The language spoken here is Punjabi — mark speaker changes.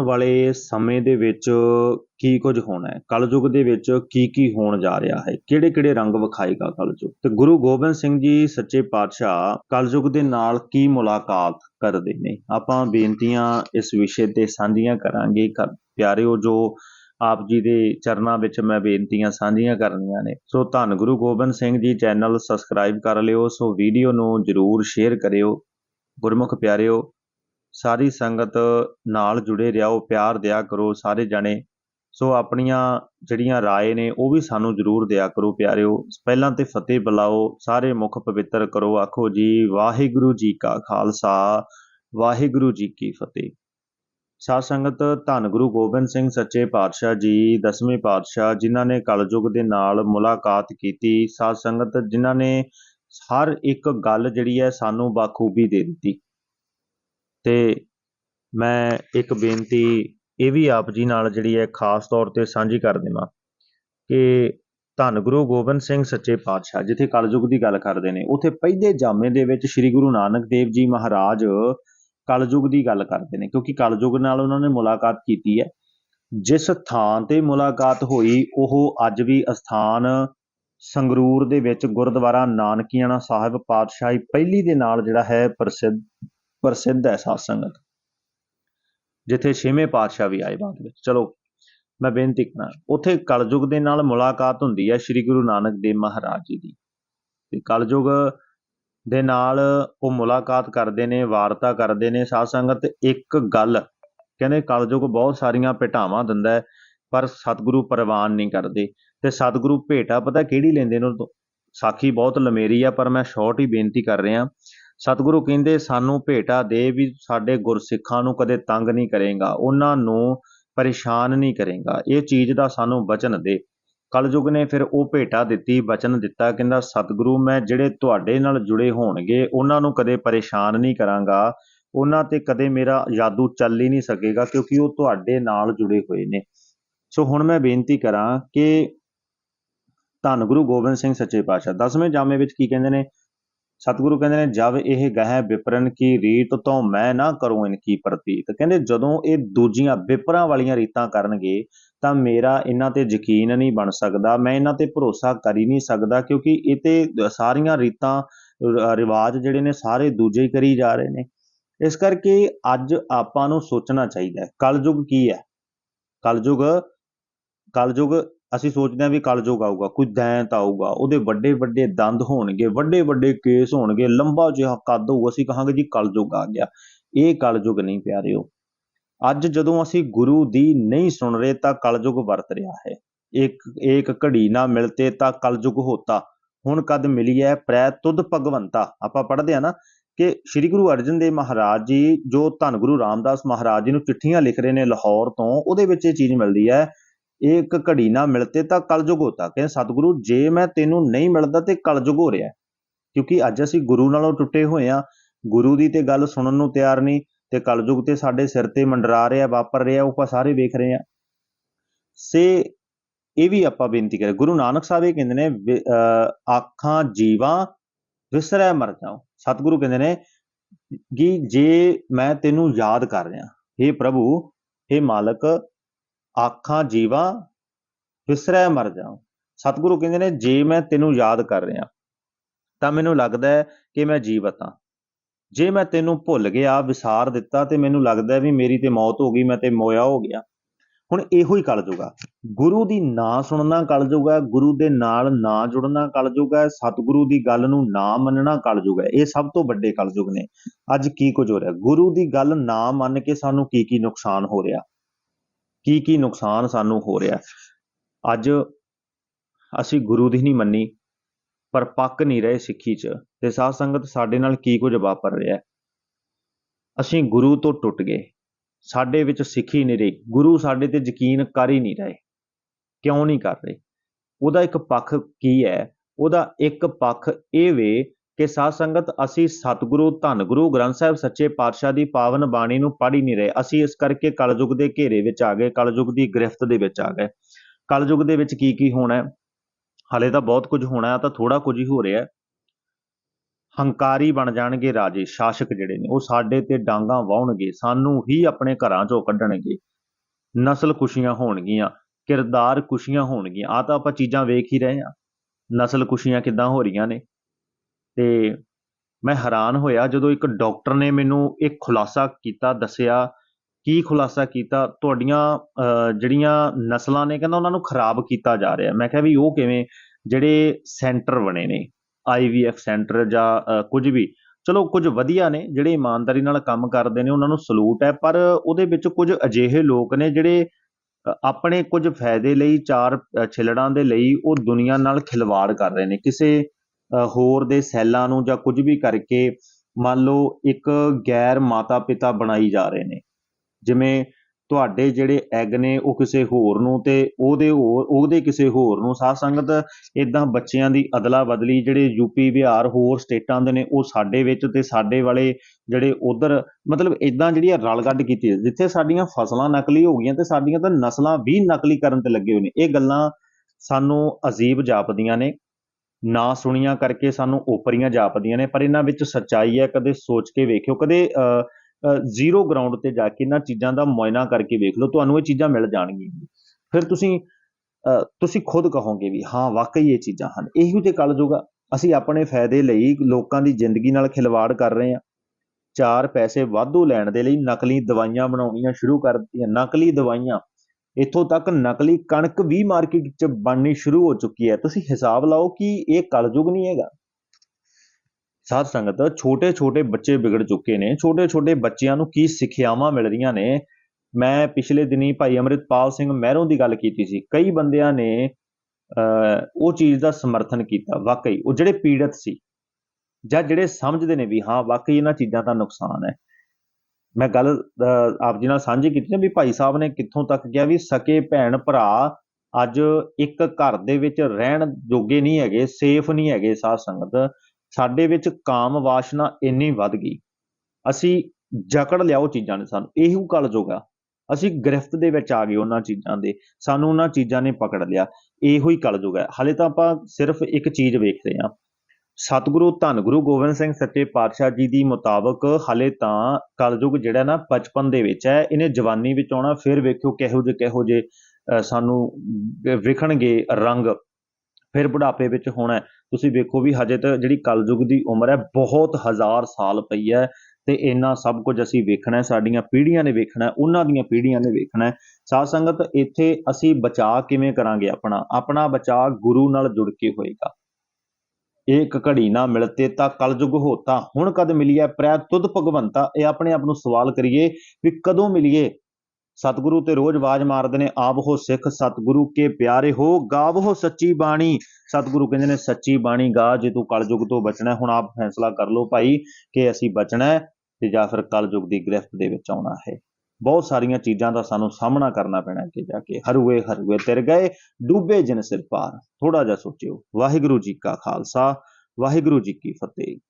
Speaker 1: ਵਾਲੇ ਸਮੇਂ ਦੇ ਵਿੱਚ ਕੀ ਕੁਝ ਹੋਣਾ ਹੈ? ਕਲਯੁਗ ਦੇ ਵਿੱਚ ਕੀ ਕੀ ਹੋਣ ਜਾ ਰਿਹਾ ਹੈ? ਕਿਹੜੇ ਕਿਹੜੇ ਰੰਗ ਵਿਖਾਏਗਾ ਕਲਯੁਗ? ਤੇ ਗੁਰੂ ਗੋਬਿੰਦ ਸਿੰਘ ਜੀ ਸੱਚੇ ਪਾਤਸ਼ਾਹ ਕਲਯੁਗ ਦੇ ਨਾਲ ਕੀ ਮੁਲਾਕਾਤ ਕਰਦੇ ਨੇ? ਆਪਾਂ ਬੇਨਤੀਆਂ ਇਸ ਵਿਸ਼ੇ ਤੇ ਸਾਂਝੀਆਂ ਕਰਾਂਗੇ। ਪਿਆਰਿਓ, ਜੋ ਆਪ ਜੀ ਦੇ ਚਰਨਾਂ ਵਿੱਚ ਮੈਂ ਬੇਨਤੀਆਂ ਸਾਂਝੀਆਂ ਕਰਨੀਆਂ ਨੇ। ਸੋ ਧੰਨ ਗੁਰੂ ਗੋਬਿੰਦ ਸਿੰਘ ਜੀ, ਚੈਨਲ ਸਬਸਕ੍ਰਾਈਬ ਕਰ ਲਿਓ। ਸੋ ਵੀਡੀਓ ਨੂੰ ਜਰੂਰ ਸ਼ੇਅਰ ਕਰਿਓ। ਗੁਰਮੁਖ ਪਿਆਰਿਓ ਸਾਰੀ ਸੰਗਤ ਨਾਲ ਜੁੜੇ ਰਹੋ ਪਿਆਰ ਦਿਆ ਕਰੋ ਸਾਰੇ ਜਣੇ। ਸੋ ਆਪਣੀਆਂ ਜਿਹੜੀਆਂ ਰਾਏ ਨੇ, ਉਹ ਵੀ ਸਾਨੂੰ ਜਰੂਰ ਦਿਆ ਕਰੋ ਪਿਆਰਿਓ। ਪਹਿਲਾਂ ਤੇ ਫਤਿਹ ਬੁਲਾਓ, ਸਾਰੇ ਮੁਖ ਪਵਿੱਤਰ ਕਰੋ। ਆਖੋ ਜੀ, ਵਾਹਿਗੁਰੂ ਜੀ ਕਾ ਖਾਲਸਾ, ਵਾਹਿਗੁਰੂ ਜੀ ਕੀ ਫਤਿਹ। ਸਾਧ ਸੰਗਤ, ਧੰਨ ਗੁਰੂ ਗੋਬਿੰਦ ਸਿੰਘ ਸੱਚੇ ਪਾਤਸ਼ਾਹ ਜੀ, ਦਸਵੇਂ ਪਾਤਸ਼ਾਹ, ਜਿਨ੍ਹਾਂ ਨੇ ਕਲਯੁਗ ਦੇ ਨਾਲ ਮੁਲਾਕਾਤ ਕੀਤੀ। ਸਾਧ ਸੰਗਤ, ਜਿਨ੍ਹਾਂ ਨੇ ਹਰ ਇੱਕ ਗੱਲ ਜਿਹੜੀ ਹੈ ਸਾਨੂੰ ਬਾਖੂਬੀ ਦੇ ਦਿੱਤੀ। ਤੇ ਮੈਂ ਇੱਕ ਬੇਨਤੀ ਇਹ ਵੀ ਆਪ ਜੀ ਨਾਲ ਜਿਹੜੀ ਹੈ ਖਾਸ ਤੌਰ ਤੇ ਸਾਂਝੀ ਕਰ ਦੇਵਾਂ ਕਿ ਧੰਨ ਗੁਰੂ ਗੋਬਿੰਦ ਸਿੰਘ ਸੱਚੇ ਪਾਤਸ਼ਾਹ, ਜਿੱਥੇ ਕਲਯੁੱਗ ਦੀ ਗੱਲ ਕਰਦੇ ਨੇ, ਉੱਥੇ ਪਹਿਲੇ ਜਾਮੇ ਦੇ ਵਿੱਚ ਸ੍ਰੀ ਗੁਰੂ ਨਾਨਕ ਦੇਵ ਜੀ ਮਹਾਰਾਜ ਕਲਯੁੱਗ ਦੀ ਗੱਲ ਕਰਦੇ ਨੇ, ਕਿਉਂਕਿ ਕਲਯੁੱਗ ਨਾਲ ਉਹਨਾਂ ਨੇ ਮੁਲਾਕਾਤ ਕੀਤੀ ਹੈ। ਜਿਸ ਥਾਂ ਤੇ ਮੁਲਾਕਾਤ ਹੋਈ, ਉਹ ਅੱਜ ਵੀ ਅਸਥਾਨ ਸੰਗਰੂਰ ਦੇ ਵਿੱਚ ਗੁਰਦੁਆਰਾ ਨਾਨਕੀਆਣਾ ਸਾਹਿਬ ਪਾਤਸ਼ਾਹੀ ਪਹਿਲੀ ਦੇ ਨਾਲ ਜਿਹੜਾ ਹੈ ਪ੍ਰਸਿੱਧ ਪ੍ਰਸਿੱਧ ਹੈ ਸਾਧ ਸੰਗਤ। ਜਿੱਥੇ ਛੇਵੇਂ ਪਾਤਸ਼ਾਹ ਵੀ ਆਏ ਬਾਅਦ ਵਿੱਚ। ਚਲੋ, ਮੈਂ ਬੇਨਤੀ ਕਰਾਂ ਉੱਥੇ ਕਲਯੁਗ ਦੇ ਨਾਲ ਮੁਲਾਕਾਤ ਹੁੰਦੀ ਹੈ ਸ੍ਰੀ ਗੁਰੂ ਨਾਨਕ ਦੇਵ ਮਹਾਰਾਜ ਜੀ ਦੀ। ਤੇ ਕਲਯੁਗ ਦੇ ਨਾਲ ਉਹ ਮੁਲਾਕਾਤ ਕਰਦੇ ਨੇ, ਵਾਰਤਾ ਕਰਦੇ ਨੇ ਸਾਧ ਸੰਗਤ। ਇੱਕ ਗੱਲ, ਕਹਿੰਦੇ ਕਲਯੁਗ ਬਹੁਤ ਸਾਰੀਆਂ ਭੇਟਾਵਾਂ ਦਿੰਦਾ ਹੈ, ਪਰ ਸਤਿਗੁਰੂ ਪ੍ਰਵਾਨ ਨਹੀਂ ਕਰਦੇ। ਤੇ ਸਤਿਗੁਰੂ ਭੇਟਾ ਪਤਾ ਕਿਹੜੀ ਲੈਂਦੇ ਨੇ? ਉਹ ਸਾਖੀ ਬਹੁਤ ਲਮੇਰੀ ਆ, ਪਰ ਮੈਂ ਸ਼ਾਰਟ ਹੀ ਬੇਨਤੀ ਕਰ ਰਿਹਾ। ਸਤਿਗੁਰੂ ਕਹਿੰਦੇ, ਸਾਨੂੰ ਭੇਟਾ ਦੇ ਵੀ ਸਾਡੇ ਗੁਰਸਿੱਖਾਂ ਨੂੰ ਕਦੇ ਤੰਗ ਨਹੀਂ ਕਰੇਗਾ, ਉਹਨਾਂ ਨੂੰ ਪਰੇਸ਼ਾਨ ਨਹੀਂ ਕਰੇਗਾ। ਇਹ ਚੀਜ਼ ਦਾ ਸਾਨੂੰ ਬਚਨ ਦੇ। ਕਲਯੁਗ ਨੇ ਫਿਰ ਉਹ ਭੇਟਾ ਦਿੱਤੀ, ਬਚਨ ਦਿੱਤਾ, ਕਹਿੰਦਾ, ਸਤਿਗੁਰੂ, ਮੈਂ ਜਿਹੜੇ ਤੁਹਾਡੇ ਨਾਲ ਜੁੜੇ ਹੋਣਗੇ, ਉਹਨਾਂ ਨੂੰ ਕਦੇ ਪਰੇਸ਼ਾਨ ਨਹੀਂ ਕਰਾਂਗਾ। ਉਹਨਾਂ ਤੇ ਕਦੇ ਮੇਰਾ ਜਾਦੂ ਚੱਲ ਹੀ ਨਹੀਂ ਸਕੇਗਾ, ਕਿਉਂਕਿ ਉਹ ਤੁਹਾਡੇ ਨਾਲ ਜੁੜੇ ਹੋਏ ਨੇ। ਸੋ ਹੁਣ ਮੈਂ ਬੇਨਤੀ ਕਰਾਂ ਕਿ ਧੰਨ ਗੁਰੂ ਗੋਬਿੰਦ ਸਿੰਘ ਸੱਚੇ ਪਾਤਸ਼ਾਹ। ਦਸਵੇਂ ਜਾਮੇ ਵਿੱਚ ਕੀ ਕਹਿੰਦੇ ਨੇ? ਸਤਿਗੁਰੂ ਕਹਿੰਦੇ ਨੇ, ਜਬ ਇਹ ਗਹਿ ਵਿਪਰਨ ਕੀ ਰੀਤ ਤੋਂ ਮੈਂ ਨਾ ਕਰੂੰ ਇਨਕੀ ਪ੍ਰਤੀਤ? ਕਹਿੰਦੇ, ਜਦੋਂ ਇਹ ਦੂਜੀਆਂ ਵਿਪਰਾਂ ਵਾਲੀਆਂ ਰੀਤਾਂ ਕਰਨਗੇ, ਤਾਂ ਮੇਰਾ ਇਹਨਾਂ ਤੇ ਯਕੀਨ ਨਹੀਂ ਬਣ ਸਕਦਾ। ਮੈਂ ਇਹਨਾਂ ਤੇ ਭਰੋਸਾ ਕਰ ਹੀ ਨਹੀਂ ਸਕਦਾ, ਕਿਉਂਕਿ ਇਹ ਤੇ ਸਾਰੀਆਂ ਰੀਤਾਂ ਰਿਵਾਜ ਜਿਹੜੇ ਨੇ, ਸਾਰੇ ਦੂਜੇ ਹੀ ਕਰੀ ਜਾ ਰਹੇ ਨੇ। ਇਸ ਕਰਕੇ ਅੱਜ ਆਪਾਂ ਨੂੰ ਸੋਚਣਾ ਚਾਹੀਦਾ ਹੈ, ਕਲਯੁਗ ਕੀ ਹੈ? ਕਲਯੁਗ ਕਲਯੁਗ ਅਸੀਂ ਸੋਚਦੇ ਹਾਂ ਵੀ ਕਲਯੁਗ ਆਊਗਾ, ਕੋਈ ਦੈਂਤ ਆਊਗਾ, ਉਹਦੇ ਵੱਡੇ ਵੱਡੇ ਦੰਦ ਹੋਣਗੇ, ਵੱਡੇ ਵੱਡੇ ਕੇਸ ਹੋਣਗੇ, ਲੰਬਾ ਜਿਹਾ ਕੱਦ ਹੋਊ, ਅਸੀਂ ਕਹਾਂਗੇ ਜੀ ਕਲਯੁਗ ਆ ਗਿਆ। ਇਹ ਕਲਯੁਗ ਨਹੀਂ ਪਿਆਰਿਓ। ਅੱਜ ਜਦੋਂ ਅਸੀਂ ਗੁਰੂ ਦੀ ਨਹੀਂ ਸੁਣ ਰਹੇ ਤਾਂ ਕਲਯੁਗ ਵਰਤ ਰਿਹਾ ਹੈ। ਇੱਕ ਇੱਕ ਘੜੀ ਨਾ ਮਿਲਤੇ ਤਾਂ ਕਲਯੁਗ ਹੋਤਾ। ਹੁਣ ਕਦ ਮਿਲੀ ਹੈ ਪ੍ਰੈ ਤੁਧ ਭਗਵੰਤਾ। ਆਪਾਂ ਪੜ੍ਹਦੇ ਆ ਨਾ ਕਿ ਸ੍ਰੀ ਗੁਰੂ ਅਰਜਨ ਦੇਵ ਮਹਾਰਾਜ ਜੀ ਜੋ ਧੰਨ ਗੁਰੂ ਰਾਮਦਾਸ ਮਹਾਰਾਜ ਜੀ ਨੂੰ ਚਿੱਠੀਆਂ ਲਿਖ ਰਹੇ ਨੇ ਲਾਹੌਰ ਤੋਂ, ਉਹਦੇ ਵਿੱਚ ਇਹ ਚੀਜ਼ ਮਿਲਦੀ ਹੈ ਇੱਕ ਘੜੀ ਨਾ ਮਿਲਤੇ ਤਾਂ ਕਲਯੁਗ ਹੋਤਾ। ਕਹਿੰਦੇ, ਸਤਿਗੁਰੂ, ਜੇ ਮੈਂ ਤੈਨੂੰ ਨਹੀਂ ਮਿਲਦਾ ਤੇ ਕਲਯੁਗ ਹੋ ਰਿਹਾ ਕਿਉਂਕਿ ਅੱਜ ਅਸੀਂ ਗੁਰੂ ਨਾਲੋਂ ਟੁੱਟੇ ਹੋਏ ਆ ਗੁਰੂ ਦੀ ਤੇ ਗੱਲ ਸੁਣਨ ਨੂੰ ਤਿਆਰ ਨਹੀਂ ਤੇ ਕਲਯੁਗ ਤੇ ਸਾਡੇ ਸਿਰ ਤੇ ਮੰਡਰਾ ਰਿਹਾ, ਵਾਪਰ ਰਿਹਾ, ਉਹ ਆਪਾਂ ਸਾਰੇ ਵੇਖ ਰਹੇ ਆ ਸੇ, ਇਹ ਵੀ ਆਪਾਂ ਬੇਨਤੀ ਕਰੇ ਗੁਰੂ ਨਾਨਕ ਸਾਹਿਬ ਇਹ ਕਹਿੰਦੇ ਨੇ ਅਹ, ਆਖਾਂ ਜੀਵਾਂ ਵਿਸਰੈ ਮਰ ਜਾਓ। ਸਤਿਗੁਰੂ ਕਹਿੰਦੇ ਨੇ ਕਿ ਜੇ ਮੈਂ ਤੈਨੂੰ ਯਾਦ ਕਰ ਰਿਹਾ हे ਪ੍ਰਭੂ हे ਮਾਲਕ ਆਖਾਂ ਜੀਵਾਂ ਵਿਸਰੈ ਮਰ ਜਾਓ ਸਤਿਗੁਰੂ ਕਹਿੰਦੇ ਨੇ, ਜੇ ਮੈਂ ਤੈਨੂੰ ਯਾਦ ਕਰ ਰਿਹਾ, ਤਾਂ ਮੈਨੂੰ ਲੱਗਦਾ ਹੈ ਕਿ ਮੈਂ ਜੀਵਤ ਹਾਂ। ਜੇ ਮੈਂ ਤੈਨੂੰ ਭੁੱਲ ਗਿਆ, ਵਿਸਾਰ ਦਿੱਤਾ, ਤੇ ਮੈਨੂੰ ਲੱਗਦਾ ਵੀ ਮੇਰੀ ਤੇ ਮੌਤ ਹੋ ਗਈ, ਮੈਂ ਤੇ ਮੋਇਆ ਹੋ ਗਿਆ। ਹੁਣ ਇਹੋ ਹੀ ਕਲਯੁਗ ਆ ਗੁਰੂ ਦੀ ਨਾ ਸੁਣਨਾ ਕਲਯੁਗ ਹੈ ਗੁਰੂ ਦੇ ਨਾਲ ਨਾ ਜੁੜਨਾ ਕਲਯੁਗ ਹੈ ਸਤਿਗੁਰੂ ਦੀ ਗੱਲ ਨੂੰ ਨਾ ਮੰਨਣਾ ਕਲਯੁਗ ਹੈ ਇਹ ਸਭ ਤੋਂ ਵੱਡੇ ਕਲਯੁਗ ਨੇ। ਅੱਜ ਕੀ ਕੁਝ ਹੋ ਰਿਹਾ? ਗੁਰੂ ਦੀ ਗੱਲ ਨਾ ਮੰਨ ਕੇ ਸਾਨੂੰ ਕੀ ਕੀ ਨੁਕਸਾਨ ਹੋ ਰਿਹਾ? ਕੀ ਕੀ ਨੁਕਸਾਨ ਸਾਨੂੰ ਹੋ ਰਿਹਾ। ਅੱਜ ਅਸੀਂ ਗੁਰੂ ਦੀ ਨਹੀਂ ਮੰਨੀ, ਪਰ ਪੱਕ ਨਹੀਂ ਰਹੇ ਸਿੱਖੀ 'ਚ ਤੇ ਸਾਧ ਸੰਗਤ ਸਾਡੇ ਨਾਲ ਕੀ ਕੁਝ ਵਾਪਰ ਰਿਹਾ। ਅਸੀਂ ਗੁਰੂ ਤੋਂ ਟੁੱਟ ਗਏ। ਸਾਡੇ ਵਿੱਚ ਸਿੱਖੀ ਨਹੀਂ ਰਹੀ। ਗੁਰੂ ਸਾਡੇ ਤੇ ਯਕੀਨ ਕਰ ਹੀ ਨਹੀਂ ਰਹੇ। ਕਿਉਂ ਨਹੀਂ ਕਰ ਰਹੇ? ਉਹਦਾ ਇੱਕ ਪੱਖ ਕੀ ਹੈ? ਉਹਦਾ ਇੱਕ ਪੱਖ ਇਹ ਵੇ ਕਿ ਸਾਧ ਸੰਗਤ ਅਸੀਂ ਸਤਿਗੁਰੂ, ਧੰਨ ਗੁਰੂ, ਗ੍ਰੰਥ ਸਾਹਿਬ ਸੱਚੇ ਪਾਤਸ਼ਾਹ ਦੀ ਪਾਵਨ ਬਾਣੀ ਨੂੰ ਪੜ੍ਹ ਹੀ ਨਹੀਂ ਰਹੇ। ਅਸੀਂ ਇਸ ਕਰਕੇ ਕਲਯੁਗ ਦੇ ਘੇਰੇ ਵਿੱਚ ਆ ਗਏ, ਕਲਯੁਗ ਦੀ ਗ੍ਰਿਫਤ ਦੇ ਵਿੱਚ ਆ ਗਏ। ਕਲਯੁਗ ਦੇ ਵਿੱਚ ਕੀ ਕੀ ਹੋਣਾ ਹੈ? ਹਲੇ ਤਾਂ ਬਹੁਤ ਕੁਝ ਹੋਣਾ ਹੈ, ਤਾਂ ਥੋੜਾ ਕੁਝ ਹੀ ਹੋ ਰਿਹਾ ਹੰਕਾਰੀ ਬਣ ਜਾਣਗੇ ਰਾਜੇ, ਸ਼ਾਸਕ ਜਿਹੜੇ ਨੇ, ਉਹ ਸਾਡੇ ਤੇ ਡਾਂਗਾ ਵਾਉਣਗੇ ਸਾਨੂੰ ਹੀ ਆਪਣੇ ਘਰਾਂ ਚੋਂ ਕੱਢਣਗੇ। ਨਸਲ ਖੁਸ਼ੀਆਂ ਹੋਣਗੀਆਂ, ਕਿਰਦਾਰ ਖੁਸ਼ੀਆਂ ਹੋਣਗੀਆਂ ਆ ਤਾਂ ਆਪਾਂ ਚੀਜ਼ਾਂ ਵੇਖ ਹੀ ਰਹੇ ਹਾਂ। ਨਸਲ ਖੁਸ਼ੀਆਂ ਕਿੱਦਾਂ ਹੋ ਰਹੀਆਂ ਨੇ? ਤੇ ਮੈਂ ਹੈਰਾਨ ਹੋਇਆ ਜਦੋਂ ਇੱਕ ਡਾਕਟਰ ਨੇ ਮੈਨੂੰ ਇਹ ਖੁਲਾਸਾ ਕੀਤਾ ਦੱਸਿਆ ਕੀ ਖੁਲਾਸਾ ਕੀਤਾ ਤੁਹਾਡੀਆਂ ਜਿਹੜੀਆਂ ਨਸਲਾਂ ਨੇ ਕਹਿੰਦਾ ਉਹਨਾਂ ਨੂੰ ਖਰਾਬ ਕੀਤਾ ਜਾ ਰਿਹਾ। ਮੈਂ ਕਿਹਾ ਵੀ ਉਹ ਕਿਵੇਂ ਜਿਹੜੇ ਸੈਂਟਰ ਬਣੇ ਨੇ ਆਈਵੀਐਫ ਸੈਂਟਰ ਜਾਂ ਕੁਝ ਵੀ। ਚਲੋ ਕੁਝ ਵਧੀਆ ਨੇ ਜਿਹੜੇ ਇਮਾਨਦਾਰੀ ਨਾਲ ਕੰਮ ਕਰਦੇ ਨੇ ਉਹਨਾਂ ਨੂੰ ਸਲੂਟ ਹੈ ਪਰ ਉਹਦੇ ਵਿੱਚ ਕੁਝ ਅਜਿਹੇ ਲੋਕ ਨੇ ਜਿਹੜੇ ਆਪਣੇ ਕੁਝ ਫਾਇਦੇ ਲਈ ਚਾਰ ਅ, ਛਿਲੜਾਂ ਦੇ ਲਈ ਉਹ ਦੁਨੀਆ ਨਾਲ ਖਿਲਵਾੜ ਕਰ ਰਹੇ ਨੇ। ਕਿਸੇ ਹੋਰ ਦੇ ਸੈੱਲਾਂ ਨੂੰ ਜਾਂ ਕੁਝ ਵੀ ਕਰਕੇ ਮੰਨ ਲਓ ਇੱਕ ਗੈਰ ਮਾਤਾ ਪਿਤਾ ਬਣਾਈ ਜਾ ਰਹੇ ਨੇ। ਜਿਵੇਂ ਤੁਹਾਡੇ ਜਿਹੜੇ ਐਗ ਨੇ ਉਹ ਕਿਸੇ ਹੋਰ ਨੂੰ ਤੇ ਉਹਦੇ ਹੋਰ, ਉਹਦੇ ਕਿਸੇ ਹੋਰ ਨੂੰ ਸਾਧ ਸੰਗਤ ਇਦਾਂ ਬੱਚਿਆਂ ਦੀ ਅਦਲਾ ਬਦਲੀ ਜਿਹੜੇ ਯੂਪੀ ਬਿਹਾਰ ਹੋਰ ਸਟੇਟਾਂ ਦੇ ਨੇ ਉਹ ਸਾਡੇ ਵਿੱਚ ਤੇ ਸਾਡੇ ਵਾਲੇ ਜਿਹੜੇ ਉਧਰ ਮਤਲਬ ਇਦਾਂ ਜਿਹੜੀ ਰਲ ਗੱਡ ਕੀਤੀ ਜਿੱਥੇ ਸਾਡੀਆਂ ਫਸਲਾਂ ਨਕਲੀ ਹੋ ਗਈਆਂ ਤੇ ਸਾਡੀਆਂ ਤਾਂ ਨਸਲਾਂ ਵੀ ਨਕਲੀ ਕਰਨ ਤੇ ਲੱਗੇ ਹੋਏ ਨੇ। ਇਹ ਗੱਲਾਂ ਸਾਨੂੰ ਅਜੀਬ ਜਾਪਦੀਆਂ ਨੇ। ਨਾ ਸੁਣੀਆਂ ਕਰਕੇ ਸਾਨੂੰ ਓਪਰੀਆਂ ਜਾਪਦੀਆਂ ਨੇ, ਪਰ ਇਹਨਾਂ ਵਿੱਚ ਸੱਚਾਈ ਹੈ, ਕਦੇ ਸੋਚ ਕੇ ਵੇਖਿਓ, ਕਦੇ ਜ਼ੀਰੋ ਗਰਾਊਂਡ ਤੇ ਜਾ ਕੇ ਇਹਨਾਂ ਚੀਜ਼ਾਂ ਦਾ ਮੁਆਇਨਾ ਕਰਕੇ ਵੇਖ ਲਓ, ਤੁਹਾਨੂੰ ਇਹ ਚੀਜ਼ਾਂ ਮਿਲ ਜਾਣਗੀਆਂ। ਫਿਰ ਤੁਸੀਂ ਤੁਸੀਂ ਖੁਦ ਕਹੋਗੇ ਵੀ ਹਾਂ, ਵਾਕਈ ਇਹ ਚੀਜ਼ਾਂ ਹਨ। ਇਹੋ ਜਿਹੇ ਕਲਯੁਗ ਆ ਅਸੀਂ ਆਪਣੇ ਫਾਇਦੇ ਲਈ ਲੋਕਾਂ ਦੀ ਜ਼ਿੰਦਗੀ ਨਾਲ ਖਿਲਵਾੜ ਕਰ ਰਹੇ ਹਾਂ। ਚਾਰ ਪੈਸੇ ਵਾਧੂ ਲੈਣ ਦੇ ਲਈ ਨਕਲੀ ਦਵਾਈਆਂ ਬਣਾਉਣੀਆਂ ਸ਼ੁਰੂ ਕਰ ਦਿੱਤੀਆਂ, ਨਕਲੀ ਦਵਾਈਆਂ ਇੱਥੋਂ ਤੱਕ ਨਕਲੀ ਕਣਕ ਵੀ ਮਾਰਕੀਟ 'ਚ ਬਣਨੀ ਸ਼ੁਰੂ ਹੋ ਚੁੱਕੀ ਹੈ। ਤੁਸੀਂ ਹਿਸਾਬ ਲਾਓ ਕਿ ਇਹ ਕਲਯੁਗ ਨਹੀਂ ਹੈਗਾ। ਸਾਧ ਸੰਗਤ ਛੋਟੇ ਛੋਟੇ ਬੱਚੇ ਵਿਗੜ ਚੁੱਕੇ ਨੇ। ਛੋਟੇ ਛੋਟੇ ਬੱਚਿਆਂ ਨੂੰ ਕੀ ਸਿੱਖਿਆਵਾਂ ਮਿਲ ਰਹੀਆਂ ਨੇ? ਮੈਂ ਪਿਛਲੇ ਦਿਨੀ ਭਾਈ ਅਮਰਿਤਪਾਲ ਸਿੰਘ ਮਹਿਰੋਂ ਦੀ ਗੱਲ ਕੀਤੀ ਸੀ। ਕਈ ਬੰਦਿਆਂ ਨੇ ਅਹ, ਉਹ ਚੀਜ਼ ਦਾ ਸਮਰਥਨ ਕੀਤਾ। ਵਾਕਈ ਉਹ ਜਿਹੜੇ ਪੀੜਤ ਸੀ ਜਾਂ ਜਿਹੜੇ ਸਮਝਦੇ ਨੇ ਵੀ ਹਾਂ ਵਾਕਈ ਇਹਨਾਂ ਚੀਜ਼ਾਂ ਦਾ ਨੁਕਸਾਨ ਹੈ। ਮੈਂ ਗੱਲ ਅਹ, ਆਪ ਜੀ ਨਾਲ ਸਾਂਝੀ ਕੀਤੀ ਨਾ ਵੀ ਭਾਈ ਸਾਹਿਬ ਨੇ ਕਿੱਥੋਂ ਤੱਕ ਕਿਹਾ ਵੀ ਸਕੇ ਭੈਣ ਭਰਾ ਅੱਜ ਇੱਕ ਘਰ ਦੇ ਵਿੱਚ ਰਹਿਣ ਜੋਗੇ ਨਹੀਂ ਹੈਗੇ ਸੇਫ ਨਹੀਂ ਹੈਗੇ ਸਾਧ ਸੰਗਤ। ਸਾਡੇ ਵਿੱਚ ਕਾਮ ਵਾਸ਼ਨਾ ਇੰਨੀ ਵੱਧ ਗਈ। ਅਸੀਂ ਜਕੜ ਲਿਆ ਉਹ ਚੀਜ਼ਾਂ ਨੇ ਸਾਨੂੰ ਇਹੋ ਕਲਯੁਗ ਆ। ਅਸੀਂ ਗ੍ਰਿਫਤ ਦੇ ਵਿੱਚ ਆ ਗਏ ਉਹਨਾਂ ਚੀਜ਼ਾਂ ਦੇ ਸਾਨੂੰ ਉਹਨਾਂ ਚੀਜ਼ਾਂ ਨੇ ਪਕੜ ਲਿਆ। ਇਹੋ ਹੀ ਕਲਯੁਗ ਹੈ ਹਾਲੇ ਤਾਂ ਆਪਾਂ ਸਿਰਫ ਇੱਕ ਚੀਜ਼ ਵੇਖ ਰਹੇ ਹਾਂ। ਸਤਿਗੁਰੂ, ਧੰਨ ਗੁਰੂ ਗੋਬਿੰਦ ਸਿੰਘ ਸੱਚੇ ਪਾਤਸ਼ਾਹ ਜੀ ਦੀ ਮੁਤਾਬਕ ਹਾਲੇ ਤਾਂ ਕਲਯੁਗ ਜਿਹੜਾ ਨਾ ਬਚਪਨ ਦੇ ਵਿੱਚ ਹੈ, ਇਹਨੇ ਜਵਾਨੀ ਵਿੱਚ ਆਉਣਾ, ਫਿਰ ਵੇਖਿਓ ਕਿਹੋ ਜਿਹੇ ਕਿਹੋ ਜਿਹੇ ਸਾਨੂੰ ਵ- ਵਿਖਣਗੇ ਰੰਗ, ਫਿਰ ਬੁਢਾਪੇ ਵਿੱਚ ਹੋਣਾ ਤੁਸੀਂ ਵੇਖੋ ਵੀ ਹਜੇ ਤਾਂ ਜਿਹੜੀ ਕਲਯੁਗ ਦੀ ਉਮਰ ਹੈ, ਬਹੁਤ ਹਜ਼ਾਰ ਸਾਲ ਪਈ ਹੈ ਤੇ ਇੰਨਾ ਸਭ ਕੁਝ ਅਸੀਂ ਵੇਖਣਾ ਸਾਡੀਆਂ ਪੀੜ੍ਹੀਆਂ ਨੇ ਵੇਖਣਾ ਉਹਨਾਂ ਦੀਆਂ ਪੀੜ੍ਹੀਆਂ ਨੇ ਵੇਖਣਾ ਹੈ। ਸਾਧ ਸੰਗਤ, ਇੱਥੇ ਅਸੀਂ ਬਚਾਅ ਕਿਵੇਂ ਕਰਾਂਗੇ ਆਪਣਾ? ਆਪਣਾ ਬਚਾਅ ਗੁਰੂ ਨਾਲ ਜੁੜ ਕੇ ਹੋਏਗਾ। ਏਕ ਘੜੀ ਨਾ ਮਿਲਤੇ ਤਾਂ ਕਲਯੁਗ ਹੋਤਾ। ਹੁਣ ਕਦ ਮਿਲਿਆ ਪ੍ਰੈ ਤੁਧ ਭਗਵੰਤਾ? ਇਹ ਆਪਣੇ ਆਪ ਨੂੰ ਸਵਾਲ ਕਰੀਏ ਵੀ ਕਦੋਂ ਮਿਲੀਏ? ਸਤਿਗੁਰੂ ਤੇ ਰੋਜ਼ ਆਵਾਜ਼ ਮਾਰਦੇ ਨੇ, ਆਪ ਹੋ ਸਿੱਖ, ਸਤਿਗੁਰੂ ਕੇ ਪਿਆਰੇ ਹੋ, ਗਾਵੋ ਸੱਚੀ ਬਾਣੀ। ਸਤਿਗੁਰੂ ਕਹਿੰਦੇ ਨੇ, ਸੱਚੀ ਬਾਣੀ ਗਾ, ਜੇ ਤੂੰ ਕਲਯੁਗ ਤੋਂ ਬਚਣਾ, ਹੁਣ ਆਪ ਫੈਸਲਾ ਕਰ ਲਓ ਭਾਈ ਕਿ ਅਸੀਂ ਬਚਣਾ ਤੇ ਜਾਂ ਫਿਰ ਕਲਯੁਗ ਦੀ ਗ੍ਰਿਫਤ ਦੇ ਵਿੱਚ ਆਉਣਾ ਹੈ। ਬਹੁਤ ਸਾਰੀਆਂ ਚੀਜ਼ਾਂ ਦਾ ਸਾਨੂੰ ਸਾਹਮਣਾ ਕਰਨਾ ਪੈਣਾ ਕਿ ਜਾ ਕੇ ਹਰੂਏ ਹਰੂਏ ਤਿਰ ਗਏ, ਡੂਬੇ ਜਿਨ ਸਿਰ ਪਾਰ। ਥੋੜਾ ਜਿਹਾ ਸੋਚਿਓ। ਵਾਹਿਗੁਰੂ ਜੀ ਕਾ ਖਾਲਸਾ, ਵਾਹਿਗੁਰੂ ਜੀ ਕੀ ਫਤਿਹ।